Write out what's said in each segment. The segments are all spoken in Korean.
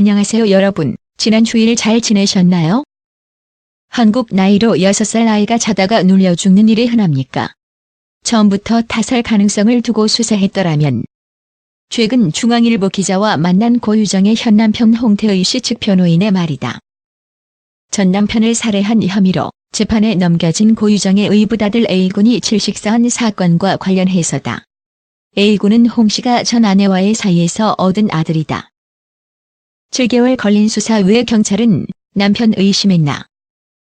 안녕하세요 여러분. 지난 주일 잘 지내셨나요? 한국 나이로 6살 아이가 자다가 눌려 죽는 일이 흔합니까? 처음부터 타살 가능성을 두고 수사했더라면 최근 중앙일보 기자와 만난 고유정의 현 남편 홍태의 씨 측 변호인의 말이다. 전 남편을 살해한 혐의로 재판에 넘겨진 고유정의 의붓아들 A군이 질식사한 사건과 관련해서다. A군은 홍 씨가 전 아내와의 사이에서 얻은 아들이다. 7개월 걸린 수사 외 경찰은 남편 의심했나.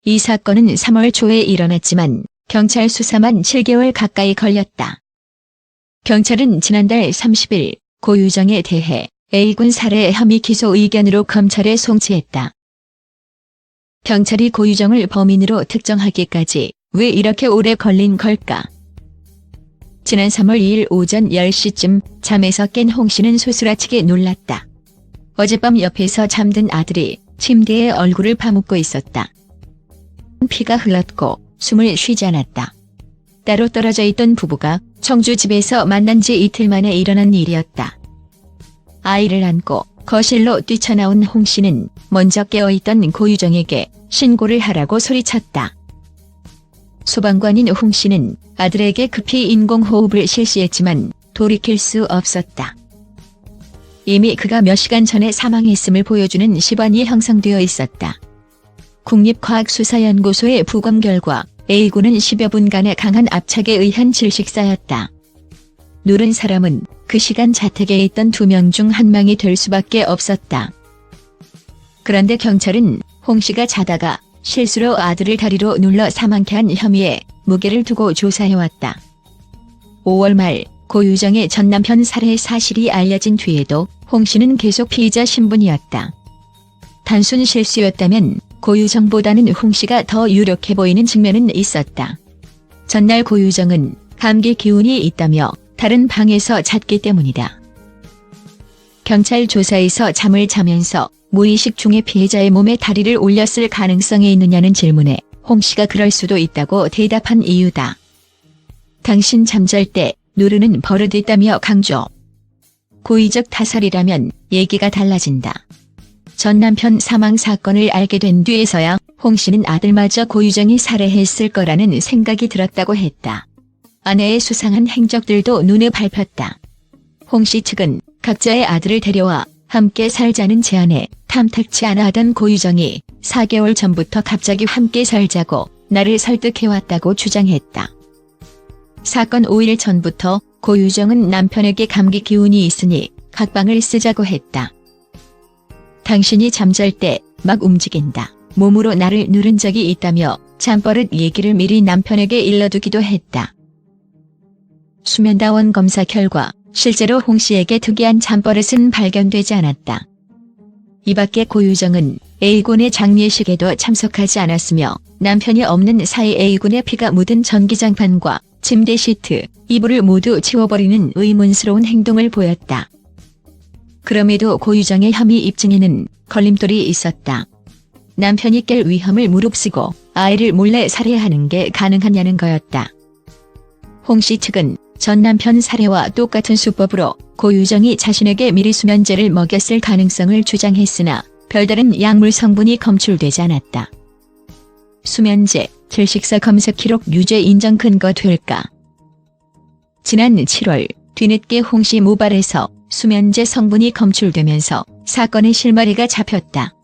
이 사건은 3월 초에 일어났지만 경찰 수사만 7개월 가까이 걸렸다. 경찰은 지난달 30일 고 유정에 대해 A군 살해 혐의 기소 의견으로 검찰에 송치했다. 경찰이 고 유정을 범인으로 특정하기까지 왜 이렇게 오래 걸린 걸까? 지난 3월 2일 오전 10시쯤 잠에서 깬 홍 씨는 소스라치게 놀랐다. 어젯밤 옆에서 잠든 아들이 침대에 얼굴을 파묻고 있었다. 피가 흘렀고 숨을 쉬지 않았다. 따로 떨어져 있던 부부가 청주 집에서 만난 지 이틀 만에 일어난 일이었다. 아이를 안고 거실로 뛰쳐나온 홍 씨는 먼저 깨어있던 고유정에게 신고를 하라고 소리쳤다. 소방관인 홍 씨는 아들에게 급히 인공호흡을 실시했지만 돌이킬 수 없었다. 이미 그가 몇 시간 전에 사망했음을 보여주는 시반이 형성되어 있었다. 국립과학수사연구소의 부검 결과 A군은 10여 분간의 강한 압착에 의한 질식사였다. 누른 사람은 그 시간 자택에 있던 두 명 중 한 명이 될 수밖에 없었다. 그런데 경찰은 홍 씨가 자다가 실수로 아들을 다리로 눌러 사망케 한 혐의에 무게를 두고 조사해왔다. 5월 말 고유정의 전 남편 살해 사실이 알려진 뒤에도 홍 씨는 계속 피의자 신분이었다. 단순 실수였다면 고유정보다는 홍 씨가 더 유력해 보이는 측면은 있었다. 전날 고유정은 감기 기운이 있다며 다른 방에서 잤기 때문이다. 경찰 조사에서 잠을 자면서 무의식 중에 피해자의 몸에 다리를 올렸을 가능성이 있느냐는 질문에 홍 씨가 그럴 수도 있다고 대답한 이유다. 당신 잠잘 때 누르는 버릇 있다며 강조. 고의적 타살이라면 얘기가 달라진다. 전 남편 사망 사건을 알게 된 뒤에서야 홍 씨는 아들마저 고유정이 살해했을 거라는 생각이 들었다고 했다. 아내의 수상한 행적들도 눈에 밟혔다. 홍 씨 측은 각자의 아들을 데려와 함께 살자는 제안에 탐탁치 않아 하던 고유정이 4개월 전부터 갑자기 함께 살자고 나를 설득해왔다고 주장했다. 사건 5일 전부터 고유정은 남편에게 감기 기운이 있으니 각방을 쓰자고 했다. 당신이 잠잘 때 막 움직인다. 몸으로 나를 누른 적이 있다며 잠버릇 얘기를 미리 남편에게 일러두기도 했다. 수면다원 검사 결과 실제로 홍 씨에게 특이한 잠버릇은 발견되지 않았다. 이 밖에 고유정은 A군의 장례식에도 참석하지 않았으며 남편이 없는 사이 A군의 피가 묻은 전기장판과 침대 시트, 이불을 모두 치워버리는 의문스러운 행동을 보였다. 그럼에도 고유정의 혐의 입증에는 걸림돌이 있었다. 남편이 깰 위험을 무릅쓰고 아이를 몰래 살해하는 게 가능하냐는 거였다. 홍 씨 측은 전 남편 살해와 똑같은 수법으로 고유정이 자신에게 미리 수면제를 먹였을 가능성을 주장했으나 별다른 약물 성분이 검출되지 않았다. 수면제, 질식사 검색 기록 유죄 인정 근거 될까? 지난 7월 뒤늦게 홍씨 모발에서 수면제 성분이 검출되면서 사건의 실마리가 잡혔다.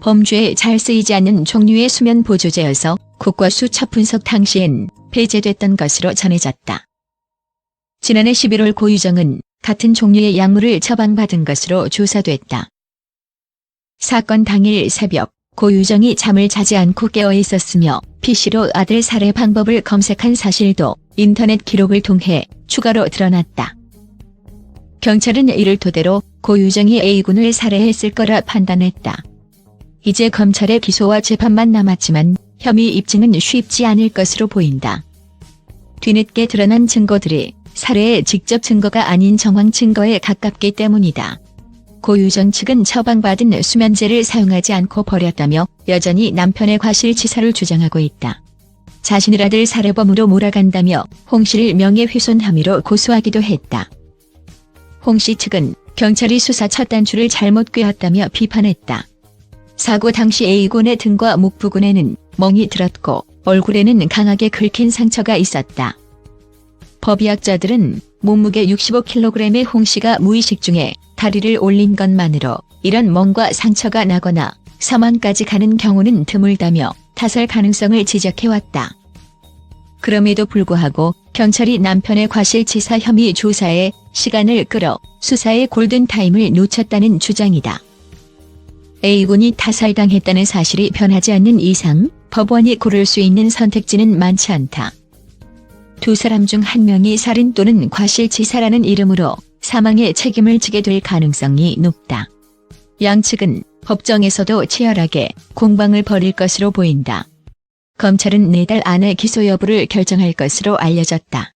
범죄에 잘 쓰이지 않는 종류의 수면 보조제여서 국과수 첫 분석 당시엔 폐쇄됐던 것으로 전해졌다. 지난해 11월 고유정은 같은 종류의 약물을 처방받은 것으로 조사됐다. 사건 당일 새벽 고유정이 잠을 자지 않고 깨어 있었으며 PC로 아들 살해 방법을 검색한 사실도 인터넷 기록을 통해 추가로 드러났다. 경찰은 이를 토대로 고유정이 A군을 살해했을 거라 판단했다. 이제 검찰의 기소와 재판만 남았지만 혐의 입증은 쉽지 않을 것으로 보인다. 뒤늦게 드러난 증거들이 살해의 직접 증거가 아닌 정황 증거에 가깝기 때문이다. 고유정 측은 처방받은 수면제를 사용하지 않고 버렸다며 여전히 남편의 과실치사를 주장하고 있다. 자신의 아들 살해범으로 몰아간다며 홍 씨를 명예훼손 혐의로 고소하기도 했다. 홍 씨 측은 경찰이 수사 첫 단추를 잘못 꿰었다며 비판했다. 사고 당시 A군의 등과 목 부근에는 멍이 들었고 얼굴에는 강하게 긁힌 상처가 있었다. 법의학자들은 몸무게 65kg의 홍 씨가 무의식 중에 다리를 올린 것만으로 이런 멍과 상처가 나거나 사망까지 가는 경우는 드물다며 타살 가능성을 지적해왔다. 그럼에도 불구하고 경찰이 남편의 과실치사 혐의 조사에 시간을 끌어 수사의 골든타임을 놓쳤다는 주장이다. A군이 타살당했다는 사실이 변하지 않는 이상 법원이 고를 수 있는 선택지는 많지 않다. 두 사람 중 한 명이 살인 또는 과실치사라는 이름으로 사망의 책임을 지게 될 가능성이 높다. 양측은 법정에서도 치열하게 공방을 벌일 것으로 보인다. 검찰은 내달 안에 기소 여부를 결정할 것으로 알려졌다.